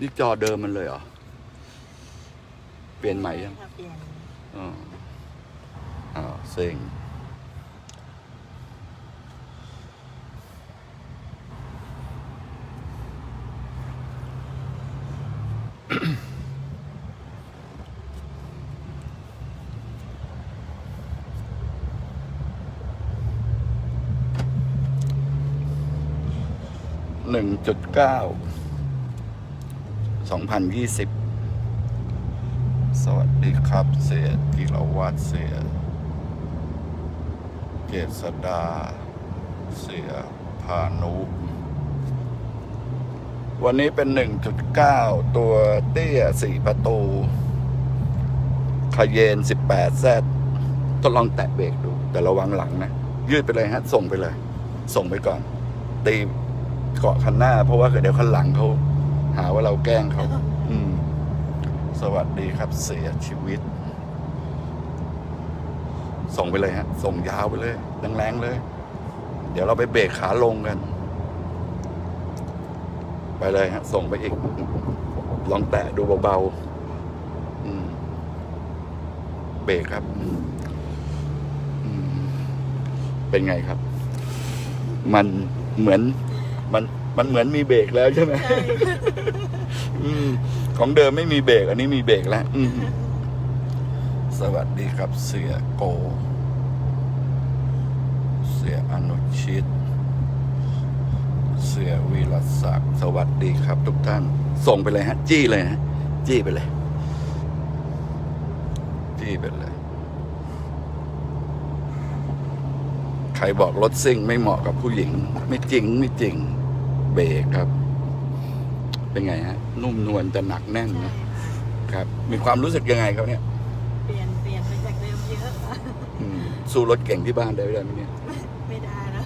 นี่จอเดิมมันเลยเหรอ เปลี่ยนใหม่ยังค่ะเปลี่ยนอ๋ออ้าวเซ็งหนึ่งจุดเก้า สองพันยี่สิบสวัสดีครับ เสียธีรวัตรเสีย เกษดา เสียพานุ วันนี้เป็น 1.9 ตัวเตี้ย 4 ประตูคาเยน 18 แซดทดลองแตะเบรกดู แต่ระวังหลังนะ ยืดไปเลยฮะ ส่งไปเลย ส่งไปก่อน ตีเกาะคันหน้า เพราะว่าเดี๋ยวคันหลังเขา หาว่าเราแกล้งเขาอืม สวัสดีครับ เสียชีวิต ส่งไปเลยฮะ ส่งยาวไปเลยแรงๆเลย เดี๋ยวเราไปเบรกขาลงกัน ไปเลยฮะ ส่งไปอีก ลองแตะดูเบาๆอืมเบรกครับอืมเป็นไงครับ มันเหมือนมัน มันเหมือนมีเบรกแล้วใช่ไหมใช่อืม ของเดิมไม่มีเบรกอันนี้มีเบรกแล้ว อืม สวัสดีครับเสียโก เสียอนุชิต เสียวีรศักดิ์สวัสดีครับ ทุกท่าน ส่งไปเลยฮะ จี้เลยฮะ จี้ไปเลย จี้ไปเลยใครบอกรถซิ่งไม่เหมาะกับผู้หญิง ไม่จริงไม่จริง เบรกครับ เป็นไงฮะ นุ่มนวลแต่หนักแน่นใช่นะครับ มีความรู้สึกยังไงครับเนี่ย เปลี่ยนเปลี่ยนไปจากเดิมเยอะค่ะอืมสู้รถเก่งที่บ้านได้ไหมเนี่ยไม่ได้แล้ว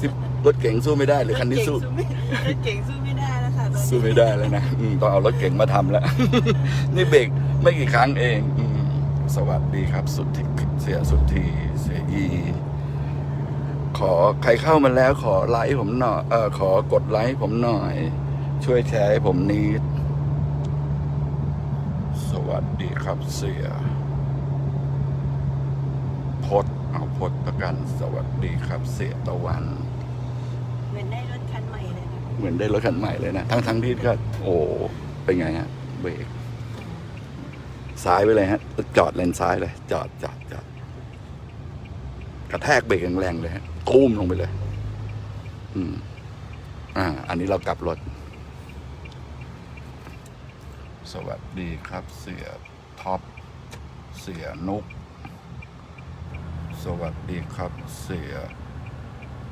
ที่รถเก่งสู้ไม่ได้หรือคันนี้สู้รถเก่งไม่รถเก่งสู้ไม่ได้แล้วค่ะตอนนี้สู้ไม่ได้แล้วนะอืมต้องเอารถเก่งมาทำแล้ว นี่เบรกไม่กี่ครั้งเองอืมสวัสดีครับ สุดที่เสียสุดทีเสียอี ขอใครเข้ามาแล้วขอไลค์ผมหน่อยเออขอกดไลค์ผมหน่อย ช่วยแชร์ให้ผมนิดสวัสดีครับเสียพดเอาพดประกันสวัสดีครับเสียตะวัน เหมือนได้รถคันใหม่เลยค่ะเหมือนได้รถคันใหม่เลยนะ ทั้งทั้งที่ก็โอ้เป็นไงฮะเบรกซ้ายไปเลยฮะ จอดเลนซ้ายเลย จอดจอดจอด กระแทกเบรกแรงๆเลยฮะตุ้มลงไปเลย อืม อ่า อันนี้เรากลับรถ สวัสดีครับ เสียท็อป เสียนุก สวัสดีครับ เสีย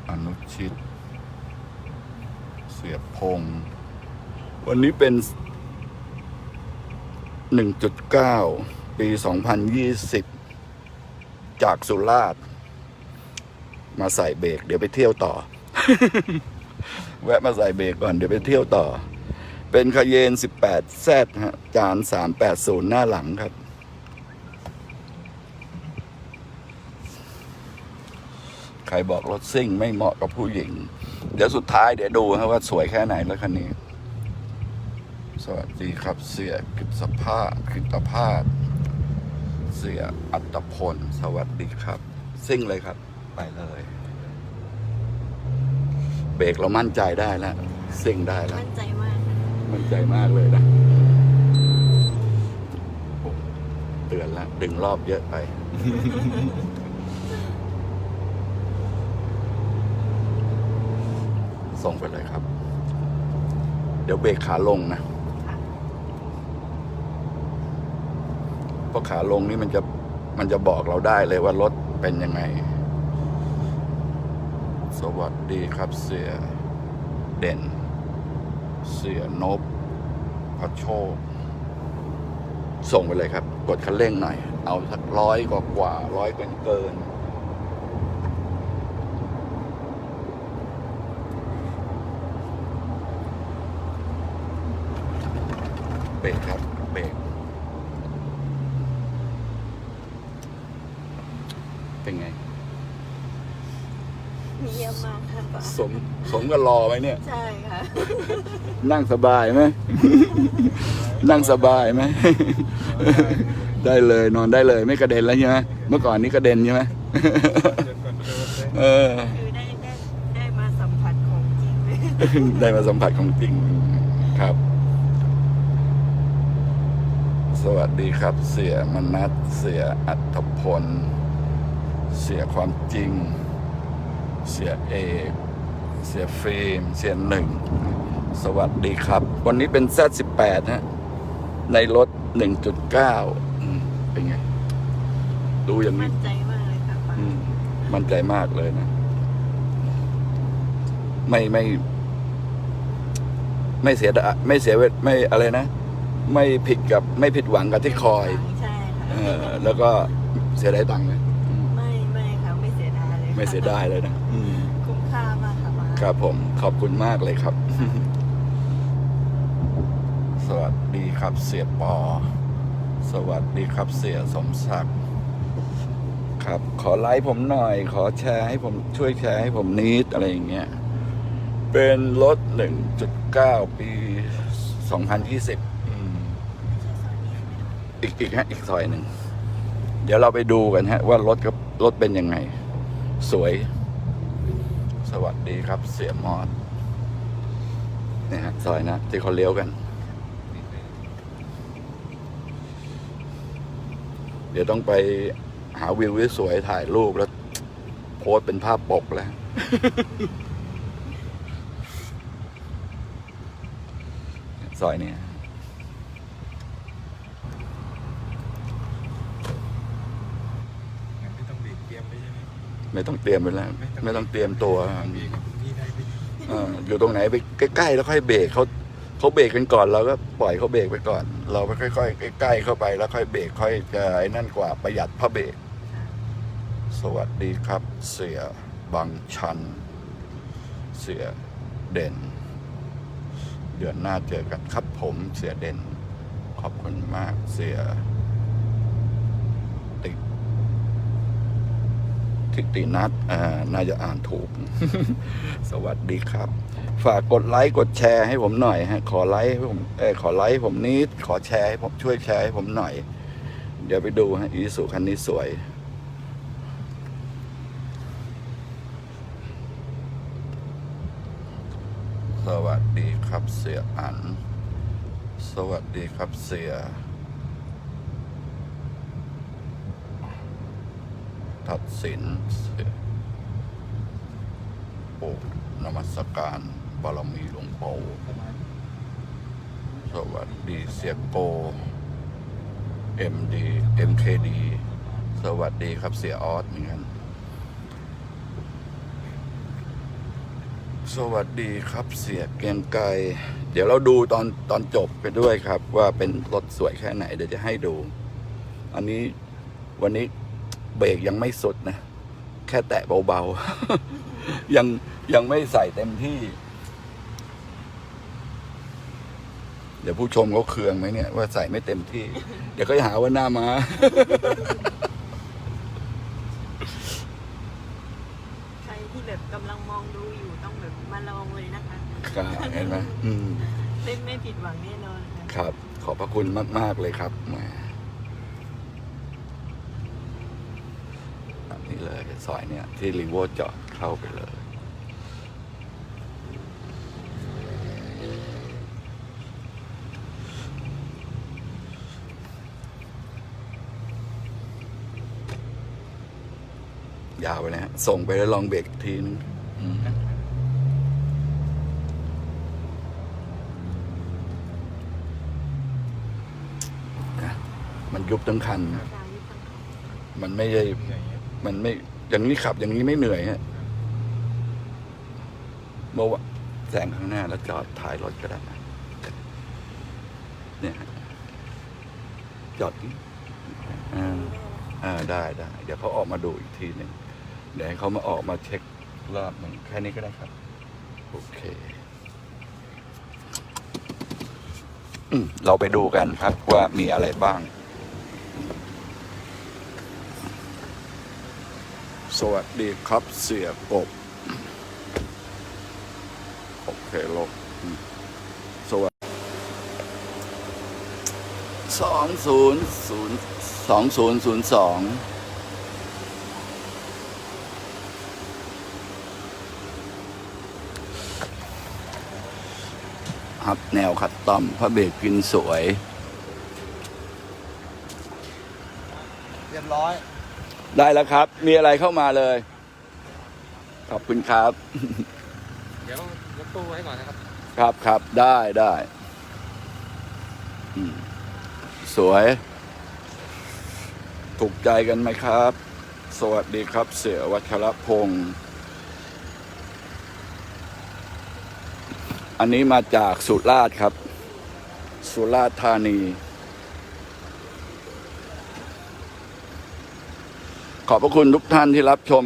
อนุชิต เสียพงศ์วันนี้เป็น 1.9 ปี 2020 จากสุราษฎร์ มาใส่เบรกเดี๋ยวไปเที่ยวต่อ แวะมาใส่เบรกก่อนเดี๋ยวไปเที่ยวต่อ เป็นคาเยน 18แซดฮะจาน380 หน้าหลังครับ ใครบอกรถซิ่งไม่เหมาะกับผู้หญิง เดี๋ยวสุดท้ายเดี๋ยวดูครับว่าสวยแค่ไหนแล้วคันนี้ สวัสดีครับเสียกิตภาพกิตภาพเสียอัตพล สวัสดีครับ ซิ่งเลยครับ ไปเลย เบรกเรามั่นใจได้แล้วซิ่งได้แล้ว มั่นใจมากค่ะมั่นใจมากเลยนะโอ้เตือนแล้วดึงรอบเยอะไป ส่งไปเลยครับ เดี๋ยวเบรกขาลงนะค่ะเพราะขาลงนี่มันจะมันจะบอกเราได้เลยว่ารถเป็นยังไง สวัสดีครับเสียเด่น เสียนบพระโชค ส่งไปเลยครับ กดคันเร่งหน่อย เอาสักร้อยกว่ากว่าร้อยเกินเกินเบรกครับเบรกเป็นไง มีเยี่ยมมากค่ะตอนสมสมกับรอไหมเนี่ย ใช่ค่ะ นั่งสบายไหม นั่งสบายไหม ได้เลยนอนได้เลยไม่กระเด็นแล้วใช่ไหมเมื่อก่อนนี้กระเด็นใช่ไหมเออ คือได้ได้ได้มาสัมผัสของจริงเลยได้มาสัมผัสของจริงครับ สวัสดีครับ เสียมนัทเสียอัธพล เสียความจริง เสียเอกเสียฟิล์มเสียหนึ่ง สวัสดีครับ วันนี้เป็น Z18 ฮะในรถ 1.9อืมเป็นไง ดูอย่างนี้ มั่นใจมากเลยค่ะป้าอืมมั่นใจมากเลยนะ ไม่ไม่ ไม่เสียดายไม่เสียเวทไม่อะไรนะ ไม่ผิดกับไม่ผิดหวังกับที่คอย ใช่ค่ะเออแล้วก็เสียดายตังค์ไหม ไม่เสียดายเลยนะอืมคุ้มค่ามากค่ะป้าครับผมขอบคุณมากเลยครับ สวัสดีครับเสียปอ สวัสดีครับเสียสมศักดิ์ครับ ขอไลค์ผมหน่อย ขอแชร์ให้ผมช่วยแชร์ให้ผมนิดอะไรอย่างเงี้ย เป็นรถ 1.9 ปี 2020อืมอีกอีกฮะอีกซอยหนึ่ง เดี๋ยวเราไปดูกันฮะ ว่ารถกับรถเป็นยังไง สวย สวัสดีครับ เสียมอดเนี่ยฮะซอยนะ ที่เขาเลี้ยวกัน เดี๋ยวต้องไปหาวิวสวยถ่ายรูปแล้ว โพสเป็นภาพปกแล้วซอยเนี่ย งั้นไม่ต้องเบรกเตรียมไว้ใช่ ไหมไม่ต้องเตรียมไปแล้ว ไม่ต้องเตรียมตัวเบรกกับพี่ได้ไหมเอออยู่ตรงไหนไปใกล้ๆแล้วค่อยเบรกเขาเขาเบรกกันก่อนเราก็ปล่อยเขาเบรกไปก่อน เราไปค่อยๆใกล้ๆเข้าไปแล้วค่อยเบรกค่อยจะไอ้นั่นกว่าประหยัดพระเบรกสวัสดีครับ เสียบางชัน เสียเด่น เดือนหน้าเจอกันครับผมเสียเด่น ขอบคุณมากเสียติ ทิตินัทอ่าน่าจะอ่านถูก สวัสดีครับ ฝากกดไลค์กดแชร์ให้ผมหน่อยฮะขอไลค์ให้ผมเออขอไลค์ผมนิดขอแชร์ให้ผมช่วยแชร์ให้ผมหน่อย เดี๋ยวไปดูฮะอีสุคันนี้สวยสวัสดีครับเสียอัน สวัสดีครับเสีย ทัดสินโอ้นมัสการบารมีหลวงปู่สวัสดีเสียโก MD MKD สวัสดีครับเสียออสเหมือนกันสวัสดีครับเสียเกียงไกรเดี๋ยวเราดูตอนตอนจบไปด้วยครับ ว่าเป็นรถสวยแค่ไหนเดี๋ยวจะให้ดู อันนี้วันนี้ เบรกยังไม่สุดนะ แค่แตะเบาๆ ยังยังไม่ใส่เต็มที่ เดี๋ยวผู้ชมเขาเคืองไหมเนี่ย ว่าใส่ไม่เต็มที่ เดี๋ยวก็จะหาว่าหน้ามาใครที่แบบกำลังมองดูอยู่ต้องแบบมาลองเลยนะคะครับเห็นไหมอืมไม่ไม่ผิดหวังแน่นอนค่ะครับ ขอบพระคุณมาก ๆ เลยครับแหม อันนี้เลยซอยเนี่ยที่รีโวจอดเข้าไปเลยยาวไปนะฮะส่งไปแล้วลองเบรกอีกทีนึงอืมนะมันยุบทั้งคันนะดาวยุทธมันไม่ได้เหนื่อยเงี้ย มันไม่อย่างนี้ขับอย่างนี้ไม่เหนื่อยฮะเมื่อวะแซงข้างหน้าแล้วจอดถ่ายรถก็ได้เนี่ยจอดนี่อ่าอ่าได้ได้เดี๋ยวเขาออกมาดูอีกทีหนึ่งเดี๋ยวให้เขามาออกมาเช็ครอบหนึ่งแค่นี้ก็ได้ครับ โอเคเราไปดูกันครับว่ามีอะไรบ้าง สวัสดีครับเสียกบโอเคลบสวัสดีสองศูนย์ศูนย์สองศูนย์ศูนย์สองครับแนวคัดต้อมพระเบรกพินสวย เรียบร้อย ได้แล้วครับ มีอะไรเข้ามาเลย ขอบคุณครับ เดี๋ยวรถตู้ไว้ก่อนนะครับ ครับครับได้ได้อืมสวย ถูกใจกันไหมครับ สวัสดีครับ เสียวัชรพงศ์อันนี้มาจากสุราษฎร์ครับ สุราษฎร์ธานี ขอบพระคุณทุกท่านที่รับชม